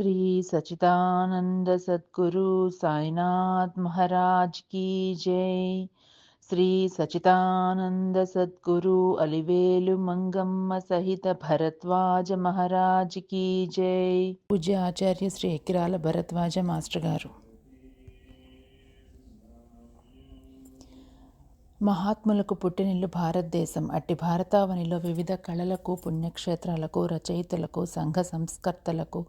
श्री सचिदानंद सद्गुरु साईनाथ महाराज की जय శ్రీ సచితానంద సద్గురు అలివేలు మంగమ్మ సహిత భరద్వాజ మహారాజ్ కీ జై పూజ్య ఆచార్య శ్రీ ఎకిరాల భరద్వాజ మాస్టర్ గారు మహాత్ములకు పుట్టినిల్లు భారతదేశం. అట్టి భారతావనిలో వివిధ కళలకు పుణ్యక్షేత్రాలకు రచయితలకు సంఘ సంస్కర్తలకు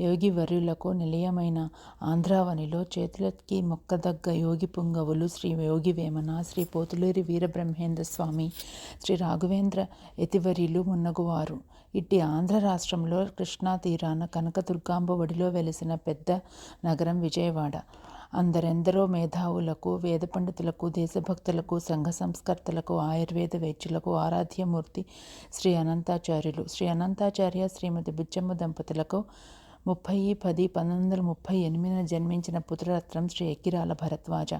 యోగివర్యులకు నిలయమైన ఆంధ్రావనిలో చేతులకి మొక్కదగ్గ యోగి పుంగవులు శ్రీ యోగి వేమన శ్రీ పోతులూరి వీరబ్రహ్మేంద్ర స్వామి శ్రీ రాఘవేంద్ర యతివర్యులు మున్నగువారు. ఇట్టి ఆంధ్ర రాష్ట్రంలో కృష్ణా తీరాన కనకదుర్గాంబ ఒడిలో వెలిసిన పెద్ద నగరం విజయవాడ. అందరెందరో మేధావులకు వేద పండితులకు దేశభక్తులకు సంఘ సంస్కర్తలకు ఆయుర్వేద వైద్యులకు ఆరాధ్యమూర్తి శ్రీ అనంతాచార్యులు. శ్రీ అనంతాచార్య శ్రీమతి బుచ్చమ్మ దంపతులకు ముప్పై పది పంతొమ్మిది వందల ముప్పై ఎనిమిదిన జన్మించిన పుత్రరత్నం శ్రీ ఎక్కిరాల భరద్వాజ.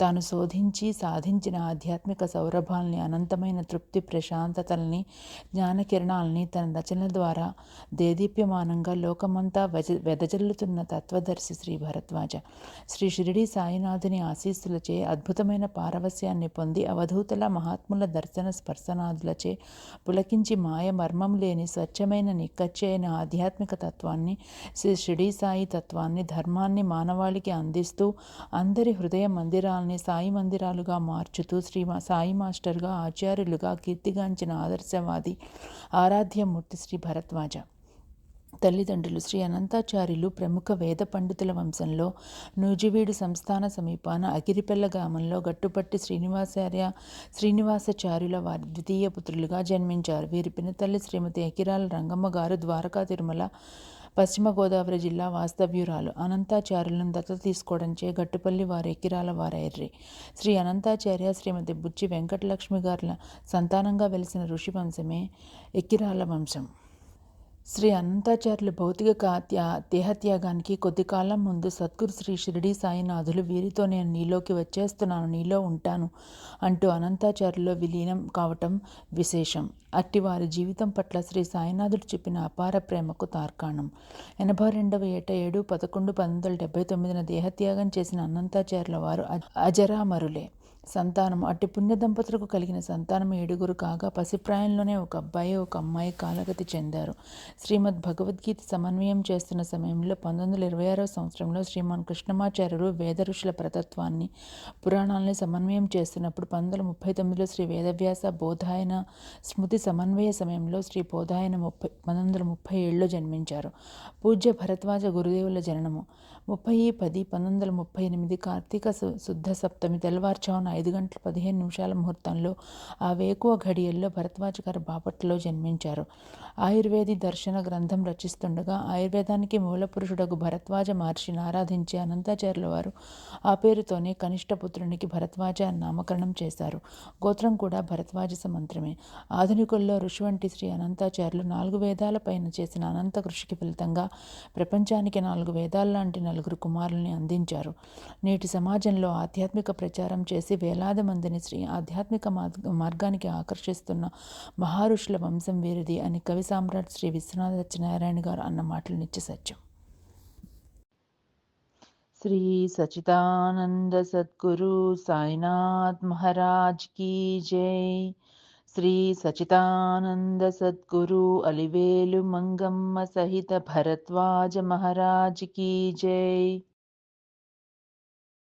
తాను శోధించి సాధించిన ఆధ్యాత్మిక సౌరభాల్ని అనంతమైన తృప్తి ప్రశాంతతల్ని జ్ఞానకిరణాలని తన రచనల ద్వారా దేదీప్యమానంగా లోకమంతా వెజ వెదజల్లుతున్న తత్వదర్శి శ్రీ భరద్వాజ. శ్రీ షిరిడి సాయినాథుని ఆశీస్సులచే అద్భుతమైన పారవస్యాన్ని పొంది అవధూతల మహాత్ముల దర్శన స్పర్శనాదులచే పులకించి మాయ మర్మం లేని స్వచ్ఛమైన నిక్కచ్చైన ఆధ్యాత్మిక తత్వాన్ని శ్రీ షిడీ సాయి తత్వాన్ని ధర్మాన్ని మానవాళికి అందిస్తూ అందరి హృదయ మందిరాలని సాయి మందిరాలుగా మార్చుతూ శ్రీ సాయి మాస్టర్గా ఆచార్యులుగా కీర్తిగాంచిన ఆదర్శవాది ఆరాధ్యమూర్తి శ్రీ భరద్వాజ. తల్లిదండ్రులు శ్రీ అనంతాచార్యులు ప్రముఖ వేద పండితుల వంశంలో నూజివీడు సంస్థాన సమీపాన అగిరిపెల్ల గ్రామంలో గట్టుపట్టి శ్రీనివాసార్య శ్రీనివాసాచార్యుల వారి ద్వితీయ పుత్రులుగా జన్మించారు. వీరి పినతల్లి శ్రీమతి అకిరాల రంగమ్మ గారు ద్వారకా తిరుమల పశ్చిమ గోదావరి జిల్లా వాస్తవ్యురాలు అనంతాచార్యులను దత్తత తీసుకోవడంచే గట్టుపల్లి వారి ఎకిరాల వారైర్రి శ్రీ అనంతాచార్య శ్రీమతి బుచ్చి వెంకటలక్ష్మి గారుల సంతానంగా వెలిసిన ఋషి వంశమే ఎక్కిరాల వంశం. శ్రీ అనంతాచార్యుల భౌతిక త్యా దేహత్యాగానికి కొద్ది కాలం ముందు సద్గురు శ్రీ షిరిడి సాయినాథులు వీరితో నేను నీలోకి వచ్చేస్తున్నాను నీలో ఉంటాను అంటూ అనంతాచార్యులో విలీనం కావటం విశేషం. అట్టి వారి జీవితం పట్ల శ్రీ సాయినాథుడు చెప్పిన అపార ప్రేమకు తార్కాణం. ఎనభై రెండవ ఏట ఏడు పదకొండు పంతొమ్మిది వందల డెబ్బై తొమ్మిదిన దేహత్యాగం చేసిన అనంతాచార్యుల వారు అజరామరులే. సంతానం అట్టి పుణ్య దంపతులకు కలిగిన సంతానం ఏడుగురు కాగా పసిప్రాయంలోనే ఒక అబ్బాయి ఒక అమ్మాయి కాలగతి చెందారు. శ్రీమద్ భగవద్గీత సమన్వయం చేస్తున్న సమయంలో పంతొమ్మిది వందల ఇరవై ఆరో సంవత్సరంలో శ్రీమాన్ కృష్ణమాచార్యులు వేద ఋషుల ప్రతత్వాన్ని పురాణాలని సమన్వయం చేస్తున్నప్పుడు పంతొమ్మిది వందల ముప్పై తొమ్మిదిలో శ్రీ వేదవ్యాస బోధాయన స్మృతి సమన్వయ సమయంలో శ్రీ బోధాయన ముప్పై పంతొమ్మిది వందల ముప్పై ఏడులో జన్మించారు. పూజ్య భరద్వాజ గురుదేవుల జననము. ముప్పై పది పంతొమ్మిది వందల ముప్పై ఎనిమిది కార్తీక శుద్ధ సప్తమి తెల్లవారుచావున ఐదు గంటల పదిహేను నిమిషాల ముహూర్తంలో ఆ వేకువ ఘడియల్లో భరద్వాజ గారు బాపట్లలో జన్మించారు. ఆయుర్వేది దర్శన గ్రంథం రచిస్తుండగా ఆయుర్వేదానికి మూలపురుషుడకు భరద్వాజ మహర్షిని ఆరాధించే అనంతాచార్యుల వారు ఆ పేరుతోనే కనిష్ట పుత్రునికి భరద్వాజ నామకరణం చేశారు. గోత్రం కూడా భరద్వాజ సమంత్రమే. ఆధునికుల్లో ఋషి వంటి శ్రీ అనంతాచార్యులు నాలుగు వేదాల పైన చేసిన అనంత కృషికి ఫలితంగా ప్రపంచానికి నాలుగు వేదాల లాంటి నలుగురు కుమారుల్ని అందించారు. నేటి సమాజంలో ఆధ్యాత్మిక ప్రచారం చేసి వేలాది మందిని శ్రీ ఆధ్యాత్మిక మార్గానికి ఆకర్షిస్తున్న మహారుషుల వంశం వీరిది అని కవి సామ్రాట్ శ్రీ విశ్వనాథ సత్యనారాయణ గారు అన్న మాటలు నిత్య సత్యం. శ్రీ సచిదానంద సద్గురు సాయినాథ్ మహారాజ్ కీ జై. శ్రీ సచితానంద సద్గురు అలివేలు మంగమ్మ సహిత భరద్వాజ మహారాజ్ కీ జై.